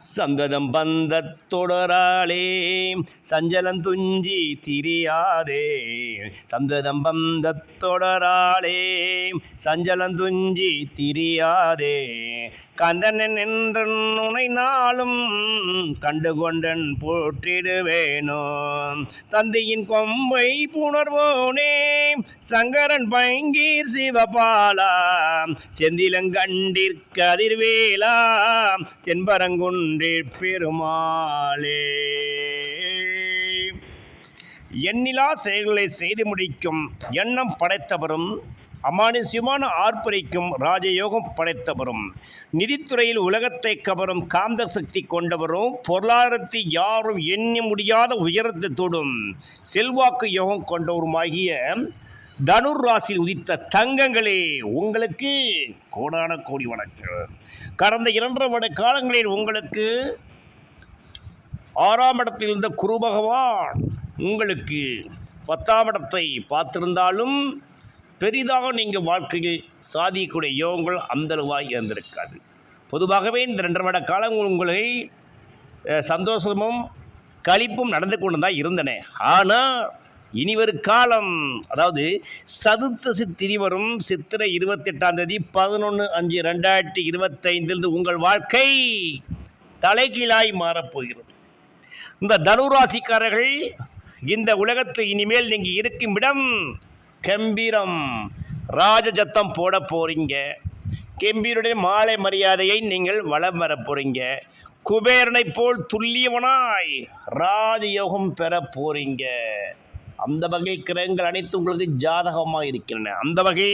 சந்ததம் பந்த தொடராளே சஞ்சலம் துஞ்சி திரியாதே. சந்ததம் பந்த தொடராளே சஞ்சலம் துஞ்சி திரியாதே. கந்தனன் என்று உனை நாளும் கண்டுகொண்டன் போற்றிடுவேனோ. தந்தையின் கொம்பை புணர்வோனே சங்கரன் பைங்கீர் சிவபாலா செந்திலங்கண்டிற் அதிர்வேலா தென்பரங்குன்றிற் பெருமாளே. எண்ணிலா செயல்களை செய்து முடிக்கும் எண்ணம் படைத்தவரும் அமானுஷ்யமான ஆர்ப்பரிக்கும் ராஜயோகம் படைத்தவரும். நிதித்துறையில் உலகத்தை கவரும் காந்த சக்தி கொண்டவரும் பொருளாதாரத்தை யாரும் எண்ண முடியாத உயரத்தை தொடும் செல்வாக்கு யோகம் கொண்டவருமாகிய தனுர் ராசியில் உதித்த தங்கங்களே உங்களுக்கு கோடான கோடி வணக்கம். கடந்த இரண்டரை வருட காலங்களில் உங்களுக்கு ஆறாம் இடத்தில் இருந்த குரு பகவான் உங்களுக்கு பத்தாம் இடத்தை பார்த்திருந்தாலும் பெரிதாக நீங்கள் வாழ்க்கையில் சாதிக்கக்கூடிய யோகங்கள் அந்தளவாய் இருந்திருக்காது. பொதுவாகவே இந்த ரெண்டரை வருட காலம் உங்களை சந்தோஷமும் களிப்பும் நடந்து கொண்டு தான் இருந்தன. ஆனால் இனி காலம் அதாவது சதுர்த்தசி திரிவரும் சித்திரை இருபத்தெட்டாம் தேதி பதினொன்று அஞ்சு ரெண்டாயிரத்தி இருபத்தைந்திலிருந்து உங்கள் வாழ்க்கை தலைகீழாய் மாறப்போகிறது இந்த தனுராசிக்காரர்கள் இந்த உலகத்தில் இனிமேல் நீங்கள் இருக்கும் இடம் கம்பீரம். ராஜஜத்தம் போட போகிறீங்க கம்பீருடைய மாலை மரியாதையை நீங்கள் வலம் வர போகிறீங்க குபேரனை போல் துல்லியவனாய் ராஜயோகம் பெற போகிறீங்க அந்த வகை கிரகங்கள் அனைத்து உங்களுக்கு ஜாதகமாக இருக்கின்றன. அந்த வகை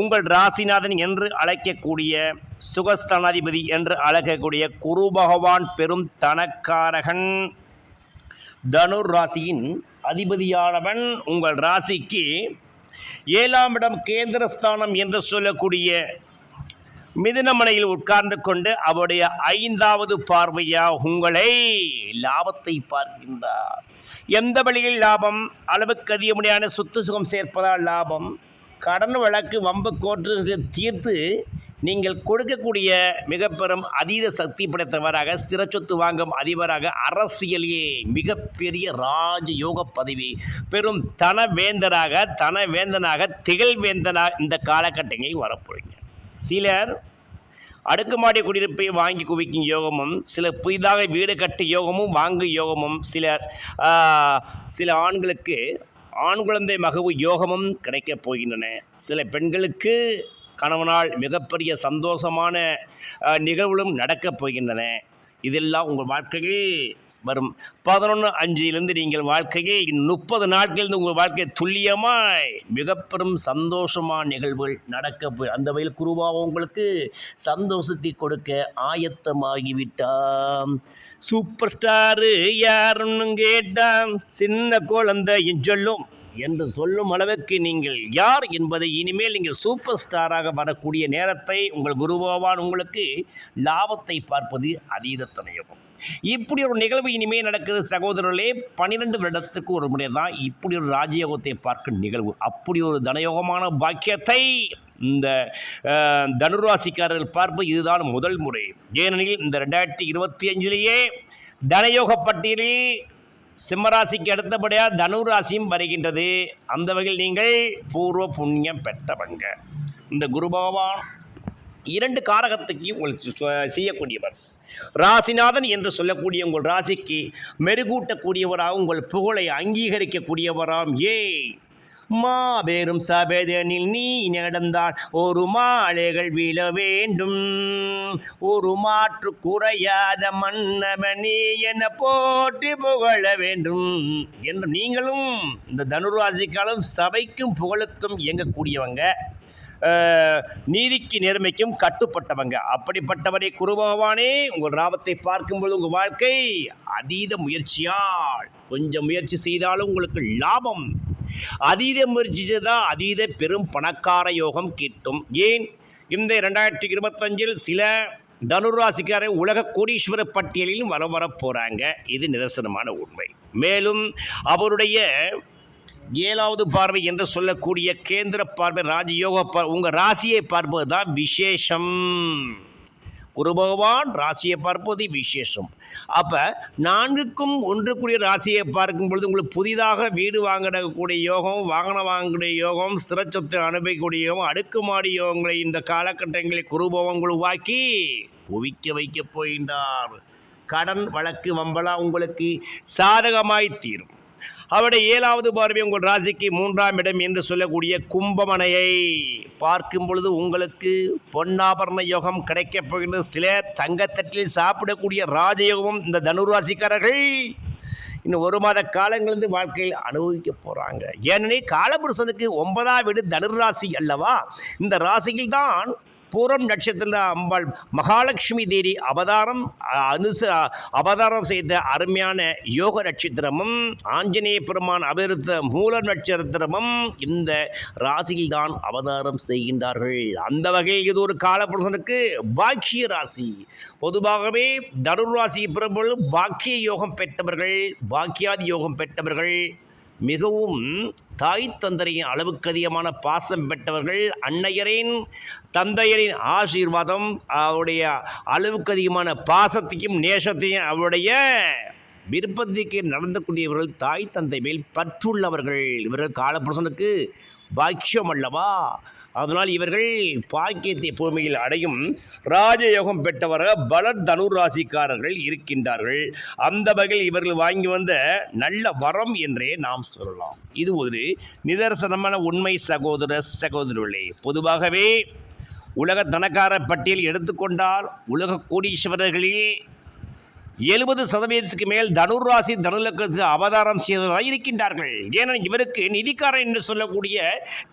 உங்கள் ராசிநாதன் என்று அழைக்கக்கூடிய சுகஸ்தானாதிபதி என்று அழைக்கக்கூடிய குரு பகவான் பெரும் தனக்காரகன். தனுர் ராசியின் அதிபதியானவன் உங்கள் ராசிக்கு ஏழாம் இடம் கேந்திரஸ்தானம் என்று சொல்லக்கூடிய மிதுனமனையில் உட்கார்ந்து கொண்டு அவருடைய ஐந்தாவது பார்வையா உங்களை லாபத்தை பார்க்கின்றார். எந்த வழியில் லாபம்? அளவுக்கு அதிகப்படியான சொத்து சுகம் சேர்ப்பதால் லாபம். கடன் வழக்கு வம்பு கோற்று தீர்த்து நீங்கள் கொடுக்கக்கூடிய மிக பெரும் அதீத சக்தி படைத்தவராக ஸ்திர சொத்து வாங்கும் அதிபராக அரசியலிலே மிகப்பெரிய ராஜ யோக பதவி பெரும் தனவேந்தராக தனவேந்தனாக திகழ்வேந்தனாக இந்த காலகட்டங்களில் வரப்போறீங்க. சிலர் அடுக்குமாடி குடியிருப்பை வாங்கி குவிக்கும் யோகமும் சில புதிதாக வீடு கட்டு யோகமும் வாங்கும் யோகமும் சிலர் சில ஆண்களுக்கு ஆண் குழந்தை மகவு யோகமும் கிடைக்கப் போகின்றன. சில பெண்களுக்கு கணவனால் மிகப்பெரிய சந்தோஷமான நிகழ்வுகளும் நடக்கப் போகின்றன. இதெல்லாம் உங்கள் வாழ்க்கையில் வரும். பதினொன்று அஞ்சிலிருந்து நீங்கள் வாழ்க்கையை முப்பது நாட்களிலிருந்து உங்கள் வாழ்க்கை துல்லியமாய் மிக பெரும் சந்தோஷமான நிகழ்வுகள் நடக்க போய் அந்த வகையில் குருவாக உங்களுக்கு சந்தோஷத்தை கொடுக்க ஆயத்தமாகிவிட்டாம் சூப்பர் ஸ்டாரு யாருன்னு கேட்டான்? சின்ன குழந்தையும் சொல்லும். என்று சொல்லும் அளவுக்கு நீங்கள் யார் என்பதை இனிமேல் நீங்கள் சூப்பர் ஸ்டாராக வரக்கூடிய நேரத்தை உங்கள் குருபவான் உங்களுக்கு லாபத்தை பார்ப்பது அதீத துணையகம் இப்படி ஒரு நிகழ்வு இனிமேல் நடக்குது சகோதரர்களே பன்னிரெண்டு வருடத்துக்கு ஒரு முறை தான் இப்படி ஒரு ராஜயோகத்தை பார்க்கும் நிகழ்வு. அப்படி ஒரு தனயோகமான பாக்கியத்தை இந்த தனுராசிக்காரர்கள் பார்ப்பது இதுதான் முதல் முறை. ஏனெனில் இந்த ரெண்டாயிரத்தி இருபத்தி அஞ்சிலேயே தனயோக பட்டியலில் சிம்மராசிக்கு அடுத்தபடியாக தனுராசியும் வருகின்றது. அந்த வகையில் நீங்கள் பூர்வ புண்ணியம் பெற்றவங்க. இந்த குரு பகவான் இரண்டு காரகத்துக்கு உங்களுக்கு செய்யக்கூடியவர். ராசிநாதன் என்று சொல்லக்கூடிய உங்கள் ராசிக்கு மெருகூட்டக்கூடியவராக உங்கள் புகழை அங்கீகரிக்கக்கூடியவராம். ஏ மாபெரும் சபேதனில் நீ நடந்தால் ஒரு மாலைகள் விழ வேண்டும். ஒரு மாற்று குறையாத மன்னவனே என போற்றி புகழ வேண்டும் என்று நீங்களும் இந்த தனுராசிக்காலும் சபைக்கும் புகழுக்கும் இயங்கக்கூடியவங்க நீதிக்கு நேர்மைக்கும் கட்டுப்பட்டவங்க. அப்படிப்பட்டவரை குருபகவானே உங்கள் ராபத்தை பார்க்கும்போது உங்கள் வாழ்க்கை அதீத முயற்சியால் கொஞ்சம் முயற்சி செய்தாலும் உங்களுக்கு லாபம். அதீத முயற்சி செய்தால் அதீத பெரும் பணக்கார யோகம் கிட்டும் ஏன்? இந்த ரெண்டாயிரத்தி இருபத்தஞ்சில் சில தனுராசிக்காரர் உலக கோடீஸ்வர பட்டியலிலும் வர வர போகிறாங்க இது நிதர்சனமான உண்மை. மேலும் அவருடைய ஏழாவது பார்வை என்று சொல்லக்கூடிய கேந்திர பார்வை ராஜயோக பார் உங்கள் ராசியை பார்ப்பது தான் விசேஷம். குரு பகவான் ராசியை பார்ப்பது விசேஷம். அப்போ நான்குக்கும் ஒன்றுக்குரிய ராசியை பார்க்கும் பொழுது உங்களுக்கு புதிதாக வீடு வாங்கக்கூடிய யோகம் வாகனம் வாங்கக்கூடிய யோகம் ஸ்திர சொத்து அனுபவிக்கக்கூடிய யோகம் அடுக்குமாடி யோகங்களை இந்த காலகட்டங்களில் குருபவம் உருவாக்கி குவிக்க வைக்கப் போகின்றார். கடன் வழக்கு வம்பலா உங்களுக்கு சாதகமாய் தீரும். அவருடைய ஏழாவது பார்வை உங்கள் ராசிக்கு மூன்றாம் இடம் என்று சொல்லக்கூடிய கும்பமனையை பார்க்கும் பொழுது உங்களுக்கு பொன்னாபரண யோகம் கிடைக்கப் போகின்றது. சிலர் தங்கத்தட்டில் சாப்பிடக்கூடிய ராஜயோகமும் இந்த தனுராசிக்காரர்கள் இன்னும் ஒரு மாத காலங்களிலிருந்து வாழ்க்கையில் அனுபவிக்க போகிறாங்க ஏனெனில் காலபுருஷனுக்கு ஒன்பதாம் வீடு தனுராசி அல்லவா? இந்த ராசியில் தான் பூரம் நட்சத்திர அம்பாள் மகாலட்சுமி தேவி அவதாரம் அனுச அவதாரம் செய்த அருமையான யோக நட்சத்திரமும் ஆஞ்சநேய பெருமான் அபிருத்த மூல நட்சத்திரமும் இந்த ராசியில் தான் அவதாரம் செய்கின்றார்கள். அந்த வகையில் இது ஒரு காலபுருஷனுக்கு பாக்கிய ராசி. பொதுவாகவே தனுர் ராசி பெறும்பொழுது பாக்கிய யோகம் பெற்றவர்கள் பாக்கியாதி யோகம் பெற்றவர்கள் மிகவும் தாய் தந்தரையின் அளவுக்கு அதிகமான பாசம் பெற்றவர்கள் அன்னையரின் தந்தையரின் ஆசீர்வாதம் அவருடைய அளவுக்கு அதிகமான பாசத்தையும் நேசத்தையும் அவருடைய விருப்பத்திற்கு நடந்து தாய் தந்தை மேல் பற்றுள்ளவர்கள். இவர்கள் காலபுருஷனுக்கு பாக்கியம் அல்லவா? அதனால் இவர்கள் பாக்கியத்தை பூமியில் அடையும் ராஜயோகம் பெற்றவராக பல தனுர் ராசிக்காரர்கள் இருக்கின்றார்கள். அந்த வகையில் இவர்கள் வாங்கி வந்த நல்ல வரம் என்றே நாம் சொல்லலாம். இது ஒரு நிதர்சனமான உண்மை சகோதர சகோதரர்களே பொதுவாகவே உலக தனக்கார பட்டியல் எடுத்துக்கொண்டால் உலக கோடீஸ்வரர்களே எழுபது சதவீதத்துக்கு மேல் தனுராசி தனுலக்கத்துக்கு அவதாரம் செய்ததாக இருக்கின்றார்கள். ஏனெனில் இவருக்கு நிதிக்காரன் என்று சொல்லக்கூடிய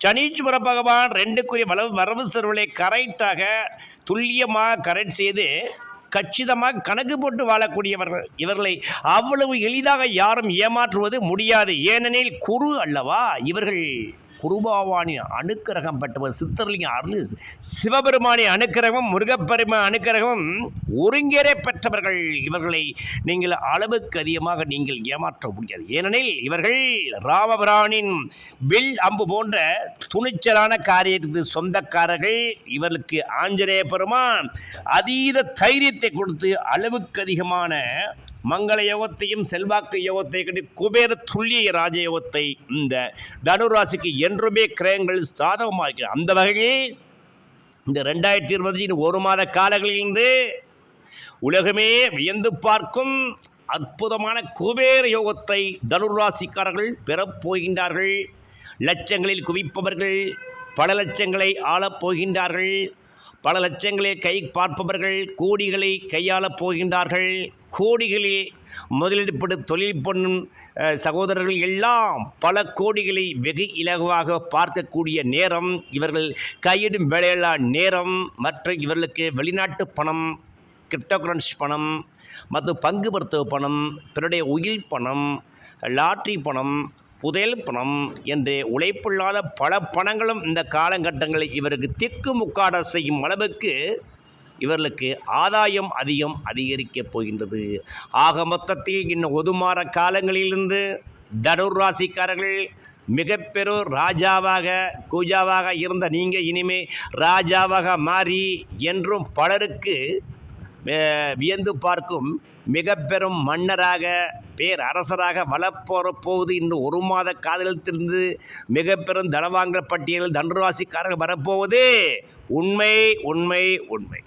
சனீஸ்வர பகவான் ரெண்டுக்குரிய வளவு வரவு செலவுகளை கரெக்டாக துல்லியமாக கரெக்ட் செய்து கச்சிதமாக கணக்கு போட்டு வாழக்கூடியவர்கள். இவர்களை அவ்வளவு எளிதாக யாரும் ஏமாற்றுவது முடியாது. ஏனெனில் குரு அல்லவா இவர்கள். குருபாவானி அனுக்கிரகம் பெற்றவர் சித்தர்லிங்க அருள் சிவபெருமானி அனுக்கிரகம் முருகப்பெருமா அனுக்கிரகம் ஒருங்கேறே பெற்றவர்கள். இவர்களை நீங்கள் அளவுக்கு அதிகமாக நீங்கள் ஏமாற்ற முடியாது. ஏனெனில் இவர்கள் ராமபிரானின் வில் அம்பு போன்ற துணிச்சலான காரியத்துக்கு சொந்தக்காரர்கள். இவர்களுக்கு ஆஞ்சநேய பெருமான் அதீத தைரியத்தை கொடுத்து அளவுக்கு அதிகமான மங்கள யோகத்தையும் செல்வாக்கு யோகத்தை கட்டி குபேர துல்லிய ராஜயோகத்தை இந்த தனுராசிக்கு என்றுமே கிரகங்கள் சாதகமாக இருக்கிறது அந்த வகையில் இந்த ரெண்டாயிரத்தி இருபத்தி ஒரு மாத காலங்களிலிருந்து உலகமே வியந்து பார்க்கும் அற்புதமான குபேர யோகத்தை தனுராசிக்காரர்கள் பெறப்போகின்றார்கள் லட்சங்களில் குவிப்பவர்கள் பல லட்சங்களை ஆளப்போகின்றார்கள் பல லட்சங்களை கை பார்ப்பவர்கள் கோடிகளை கையாளப் போகின்றார்கள். கோடிகளில் முதலீடுபடு தொழில் பண்ணும் சகோதரர்கள் எல்லாம் பல கோடிகளை வெகு இலகுவாக பார்க்கக்கூடிய நேரம். இவர்கள் கையிடும் வேலையில்லா நேரம். மற்ற இவர்களுக்கு வெளிநாட்டு பணம் கிரிப்டோகரன்ஸ் பணம் மற்றும் பங்கு பணம் பிறருடைய உயிர் பணம் லாட்ரி பணம் புதையல் பணம் என்று உழைப்பில்லாத பல பணங்களும் இந்த காலகட்டங்களில் இவருக்கு திக்கு முக்காட செய்யும் அளவுக்கு இவர்களுக்கு ஆதாயம் அதிகம் அதிகரிக்கப் போகின்றது. ஆக மொத்தத்தில் இன்னும் ஒதுமாற காலங்களிலிருந்து தனுர் ராசிக்காரர்கள் மிகப்பெரும் ராஜாவாக கூஜாவாக இருந்த நீங்கள் இனிமே ராஜாவாக மாறி என்றும் பலருக்கு வியந்து பார்க்கும் மிக பெரும் மன்னராக பேர் அரசராக வளப்போற போவது இன்னும் ஒரு மாத காதலத்திலிருந்து மிக பெரும் தனவாங்கல் பட்டியலில் தனுராசிக்காரர்கள் வரப்போவது உண்மை உண்மை உண்மை.